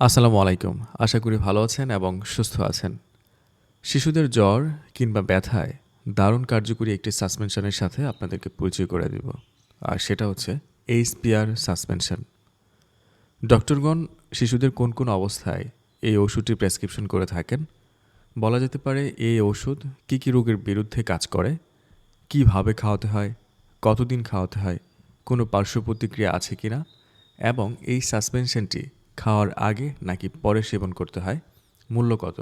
আসসালামু আলাইকুম। আশা করি ভালো আছেন এবং সুস্থ আছেন। শিশুদের জ্বর কিংবা ব্যথায় দারুণ কার্যকরী একটি সাসপেনশনের সাথে আপনাদেরকে পরিচয় করে দিব। আর সেটা হচ্ছে এইচপিআর সাসপেনশন। ডক্টরগণ, শিশুদের কোন কোন অবস্থায় এই ওষুধটি প্রেসক্রিপশন করে থাকেন? বলা যেতে পারে এই ওষুধ কী কী রোগের বিরুদ্ধে কাজ করে? কীভাবে খাওয়াতে হয়? কতদিন খাওয়াতে হয়? কোনো পার্শ্ব প্রতিক্রিয়া আছে কি না এবং এই সাসপেনশনটি খাওয়ার আগে নাকি পরে সেবন করতে হয়? মূল্য কত?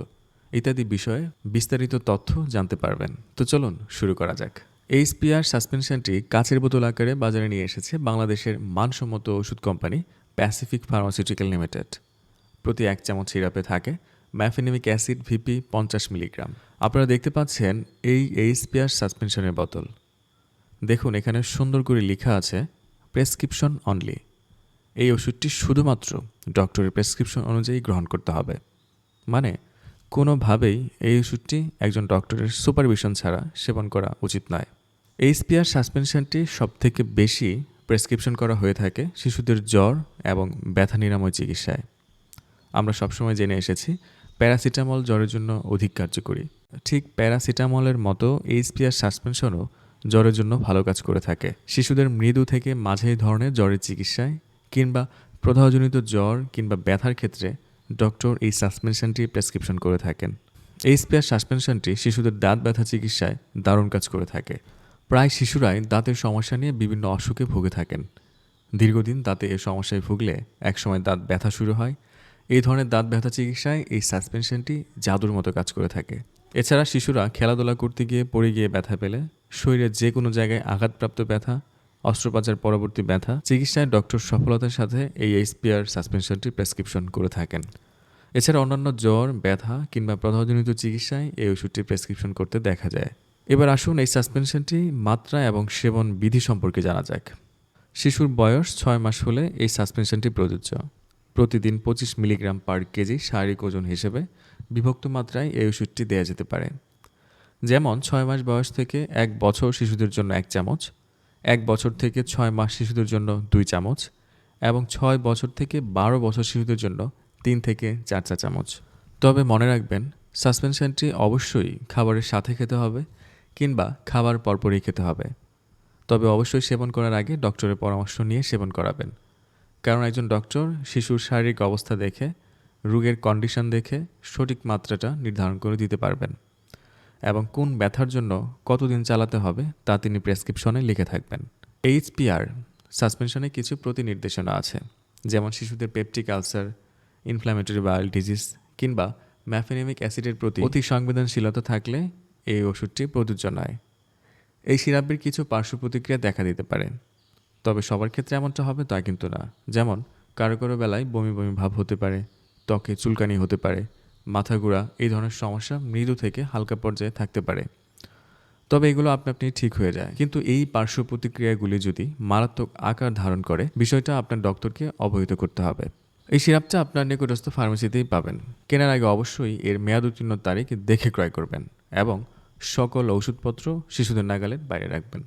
ইত্যাদি বিষয়ে বিস্তারিত তথ্য জানতে পারবেন। তো চলুন শুরু করা যাক। এইচপিআর সাসপেনশনটি কাঁচের বোতল আকারে বাজারে নিয়ে এসেছে বাংলাদেশের মানসম্মত ওষুধ কোম্পানি প্যাসিফিক ফার্মাসিউটিক্যাল লিমিটেড। প্রতি এক চামচ সিরাপে থাকে ম্যাফিনেমিক অ্যাসিড ভিপি পঞ্চাশ মিলিগ্রাম। আপনারা দেখতে পাচ্ছেন এই এইচপিআর সাসপেনশনের বোতল। দেখুন, এখানে সুন্দর করে লেখা আছে, প্রেসক্রিপশন অনলি। এই ওষুধটি শুধুমাত্র ডক্টরের প্রেসক্রিপশন অনুযায়ী গ্রহণ করতে হবে। মানে কোনোভাবেই এই ওষুধটি একজন ডক্টরের সুপারভিশন ছাড়া সেবন করা উচিত নয়। এইচপিআর সাসপেনশনটি সবথেকে বেশি প্রেসক্রিপশন করা হয়ে থাকে শিশুদের জ্বর এবং ব্যথা নিরাময় চিকিৎসায়। আমরা সবসময় জেনে এসেছি, প্যারাসিটামল জ্বরের জন্য অধিক কার্যকরী। ঠিক প্যারাসিটামলের মতো এইচপিআর সাসপেনশনও জ্বরের জন্য ভালো কাজ করে থাকে। শিশুদের মৃদু থেকে মাঝারি ধরনের জ্বরের চিকিৎসায় কিংবা প্রদাহজনিত জ্বর কিংবা ব্যথার ক্ষেত্রে ডক্টর এই সাসপেনশনটি প্রেসক্রিপশন করে থাকেন। এই স্পেয়ার সাসপেনশনটি শিশুদের দাঁত ব্যথা চিকিৎসায় দারুণ কাজ করে থাকে। প্রায় শিশুরাই দাঁতের সমস্যা নিয়ে বিভিন্ন অসুখে ভুগে থাকেন। দীর্ঘদিন দাঁতে এই সমস্যায় ভুগলে একসময় দাঁত ব্যথা শুরু হয়। এই ধরনের দাঁত ব্যথা চিকিৎসায় এই সাসপেনশনটি জাদুর মতো কাজ করে থাকে। এছাড়া শিশুরা খেলাধুলা করতে গিয়ে পড়ে গিয়ে ব্যথা পেলে শরীরের যে কোনো জায়গায় আঘাতপ্রাপ্ত ব্যথা অস্ত্রোপচার পরবর্তী ব্যথা, চিকিৎসায় ডক্টর সফলতার সাথে এই এইচপিআর সাসপেনশনটি প্রেসক্রিপশন করে থাকেন। এছাড়া অন্যান্য জ্বর, ব্যথা কিংবা প্রদাহজনিত চিকিৎসায় এই ওষুধটি প্রেসক্রিপশন করতে দেখা যায়। এবার আসুন এই সাসপেনশনটি মাত্রা এবং সেবন বিধি সম্পর্কে জানা যাক। শিশুর বয়স ছয় মাস হলে এই সাসপেনশনটি প্রযোজ্য। প্রতিদিন পঁচিশ মিলিগ্রাম পার কেজি শারীরিক ওজন হিসেবে বিভক্ত মাত্রায় এই ওষুধটি দেওয়া যেতে পারে। যেমন, ছয় মাস বয়স থেকে এক বছর শিশুদের জন্য এক চামচ এক বছর থেকে ছয় মাস শিশুদের জন্য দুই চামচ এবং ছয় বছর থেকে বারো বছর শিশুদের জন্য তিন থেকে চার চা চামচ। তবে মনে রাখবেন, সাসপেনশনটি অবশ্যই খাবারের সাথে খেতে হবে কিংবা খাবার পরপরই খেতে হবে। তবে অবশ্যই সেবন করার আগে ডক্টরের পরামর্শ নিয়ে সেবন করাবেন। কারণ একজন ডক্টর শিশুর শারীরিক অবস্থা দেখে, রোগের কন্ডিশন দেখে সঠিক মাত্রাটা নির্ধারণ করে দিতে পারবেন। এবং কোন ব্যথার জন্য কতদিন চালাতে হবে তা তিনি প্রেসক্রিপশনে লিখে থাকবেন। এইচপিআর, সাসপেনশনে কিছু প্রতিনির্দেশনা আছে, যেমন শিশুদের peptic ulcer inflammatory bowel disease কিংবা ম্যাফেনেমিক অ্যাসিডের প্রতি অতি সংবেদনশীলতা থাকলে এই ওষুধটি প্রযোজ্য নয়। এই সিরাপের কিছু পার্শ্ব প্রতিক্রিয়া দেখা দিতে পারে, তবে সবার ক্ষেত্রে এমনটা হবে তা কিন্তু না। যেমন কারও কারও বেলায় বমি বমি ভাব হতে পারে, ত্বকে চুলকানি হতে পারে মাথা ঘোরা, এই ধরনের সমস্যা মৃদু থেকে হালকা পর্যায়ে থাকতে পারে। তবে এগুলো আপনি আপনি ঠিক হয়ে যায়। কিন্তু এই পার্শ্ব প্রতিক্রিয়াগুলি যদি মারাত্মক আকার ধারণ করে, বিষয়টা আপনার ডক্টরকে অবহিত করতে হবে। এই সিরাপটা আপনার নিকটস্থ ফার্মেসিতেই পাবেন। কেনার আগে অবশ্যই এর মেয়াদ উত্তীর্ণ তারিখ দেখে ক্রয় করবেন এবং সকল ওষুধপত্র শিশুদের নাগালের বাইরে রাখবেন।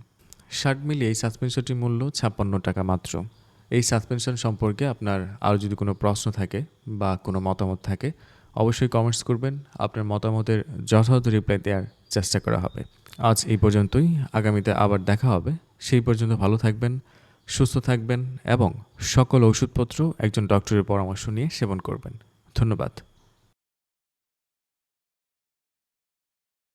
ষাট মিলি এই সাসপেনশনটির মূল্য ছাপ্পান্ন টাকা মাত্র। এই সাসপেনশন সম্পর্কে আপনার আরও যদি কোনো প্রশ্ন থাকে বা কোনো মতামত থাকে অবশ্যই কমেন্টস করবেন। আপনার মতামতের যথাযথ রিপ্লাই দেওয়ার চেষ্টা করা হবে। আজ এই পর্যন্তই। আগামীতে আবার দেখা হবে। সেই পর্যন্ত ভালো থাকবেন, সুস্থ থাকবেন এবং সকল ওষুধপত্র একজন ডক্টরের পরামর্শ নিয়ে সেবন করবেন। ধন্যবাদ।